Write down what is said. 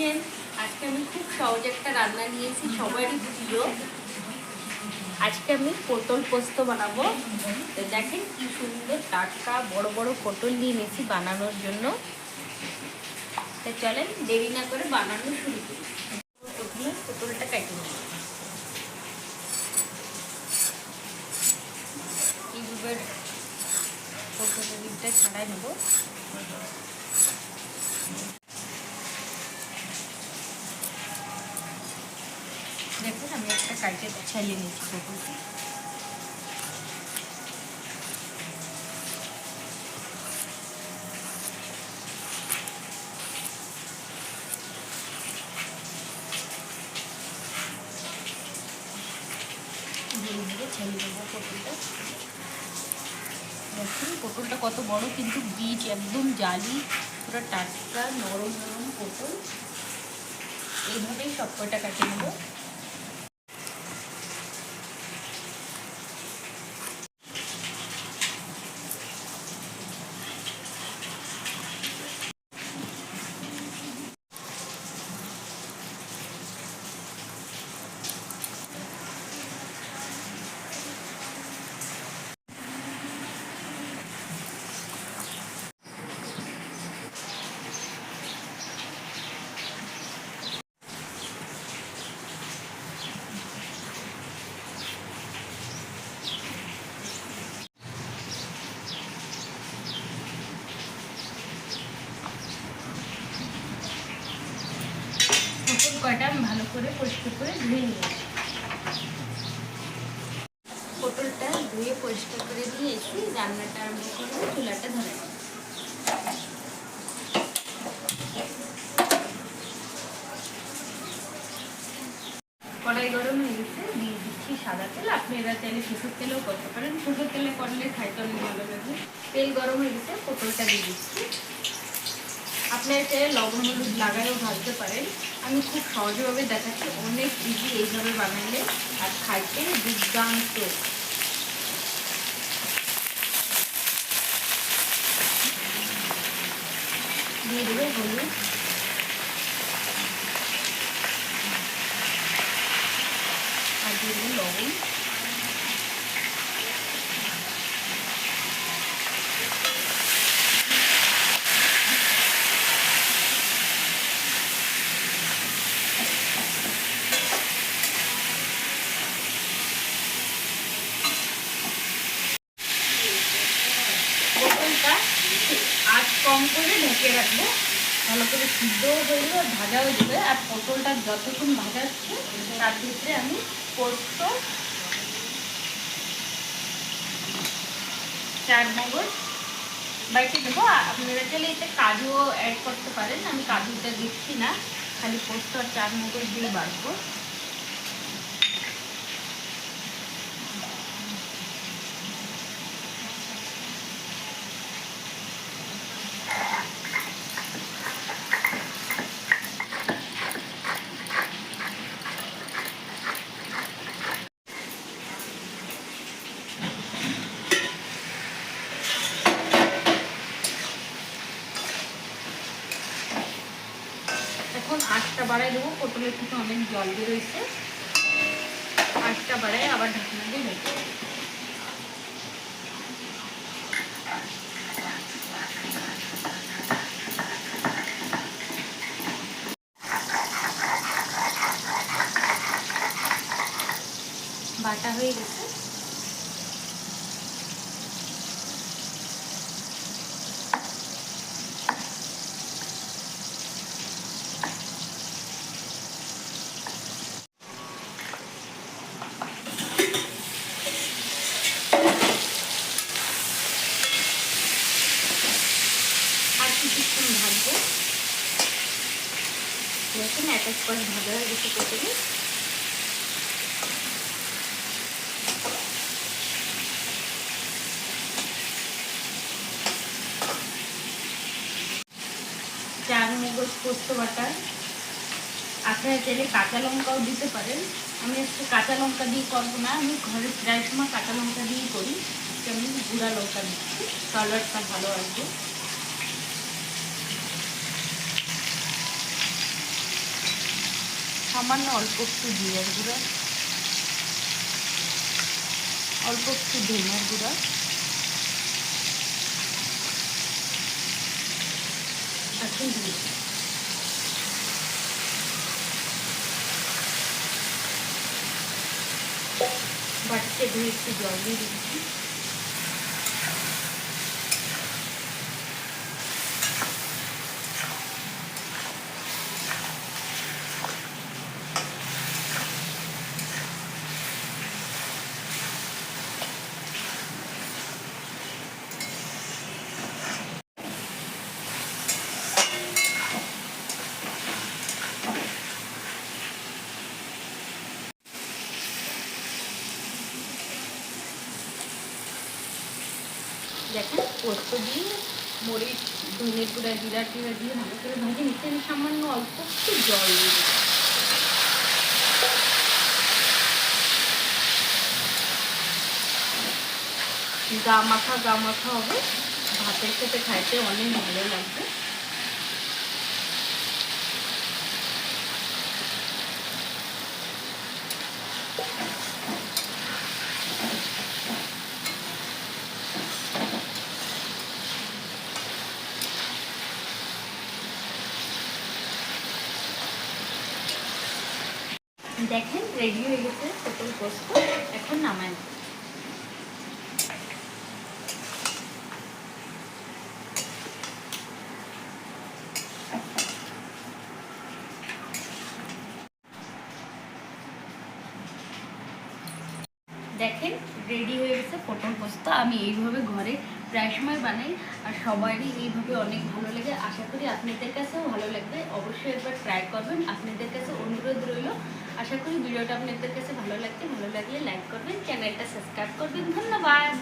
Kitchen আজকে আমি খুব সহজ একটা রান্না নিয়েছি সবারই প্রিয়। আজকে আমি পটল পোস্ত বানাবো। তো দেখেন কি সুন্দর টাটকা বড় বড় পটল নিয়ে নিয়েছি বানানোর জন্য। তো চলেন, দেরি না করে বানানো শুরু করি। প্রথমে পটলটা কেটে এইভাবে পটলের দিকটা ছাড়াই নেব দেখুন কাইটে ছাড়িয়ে ছাড়িয়ে নেব পটলটা। দেখুন, পটলটা কত বড়, কিন্তু বীজ একদম জালি, পুরো টাটকা, নরম নরম পটল। এইভাবেই সব কটা কাটিয়ে নেব পটল কয়টা আমি ভালো করে পরিষ্কার করে ধুয়ে নিয়েছি। পটলটা ধুয়ে পরিষ্কার করে নিয়েছি রান্নাটা আরম্ভ করব, চুলাটা ধরে কড়াই গরম হয়ে গেছে, দিয়ে দিচ্ছি সাদা তেল। আপনি এরা চাইলে সরষের তেলেও করতে পারেন। সরষের তেলে করলে খাইতে অনেক ভালো লাগে। তেল গরম হয়ে গেছে, পটলটা দিয়ে দিচ্ছি। আপনার চাইলে লবণ হলুদ লাগালেও ভাজতে পারেন। আমি খুব সহজভাবে দেখাচ্ছি, অনেক ইজি এইভাবে বানালে আর খাইতে দুর্দান্ত। দিয়ে দেবো হলুদ। আর দিয়ে দেবো লবণ। পটলটা আজ কম করে ঢেকে রাখব। ভালো করে সিদ্ধও হয়ে যাবে ভাজাও যাবে আর পটলটা যতক্ষণ ভাজাচ্ছে, তার ভিতরে আমি পোস্ত, চার মগজ বাইটে দেবো। আপনারা চাইলে এতে কাজুও অ্যাড করতে পারেন। আমি কাজুটা দিচ্ছি না, খালি পোস্ত আর চার মগজ দিয়ে বাড়বো এখন আটটা বাড়াই দেবো। পটলের থেকে অনেক জল বেরোইছে আটটা বাড়াই আবার ঢাকনা দিয়ে বাটা হয়ে গেছে। দেখুন, এক এক করে ভাজা হয়ে গেছে প্রথমে চার মগজ পোস্ত বাটা। আপনারা চাইলে কাঁচা লঙ্কাও দিতে পারেন। আমি আজকে কাঁচা লঙ্কা দিয়ে করব না, আমি ঘরে প্রায় সময় কাঁচা লঙ্কা দিয়েই করি। আমি গুঁড়া লঙ্কা দিচ্ছি, কালারটা ভালো আসবে। সামান্য অল্প একটু জিরার গুঁড়া, অল্প একটু ধনিয়ার গুঁড়া, এখন দিয়েছি ধুয়ে একটু জল দিয়ে দিচ্ছি। দেখেন, পোস্ত দিয়ে মরিচ ধনে গুঁড়া জিরা টিরা দিয়ে ভালো করে ভাজে নিচে আমি সামান্য অল্প একটু জল দিয়ে। গা মাখা গা মাখা হবে। ভাতের সাথে খাইতে অনেক ভালো লাগবে। দেখেন রেডি হয়ে গেছে পটল পোস্ত। এখন নামায় দেখেন রেডি হয়ে গেছে পটল পোস্ত। আমি এইভাবে ঘরে প্রায় সময় বানাই, আর সবারই এইভাবে অনেক ভালো লাগে। আশা করি আপনাদের কাছেও ভালো লাগবে। অবশ্যই একবার ট্রাই করবেন। আপনাদের কাছে অনুরোধ রইল আশা করি ভিডিওটা আপনাদের কাছে ভালো লাগছে, ভালো লাগলে লাইক করবেন, চ্যানেলটা সাবস্ক্রাইব করবেন। ধন্যবাদ।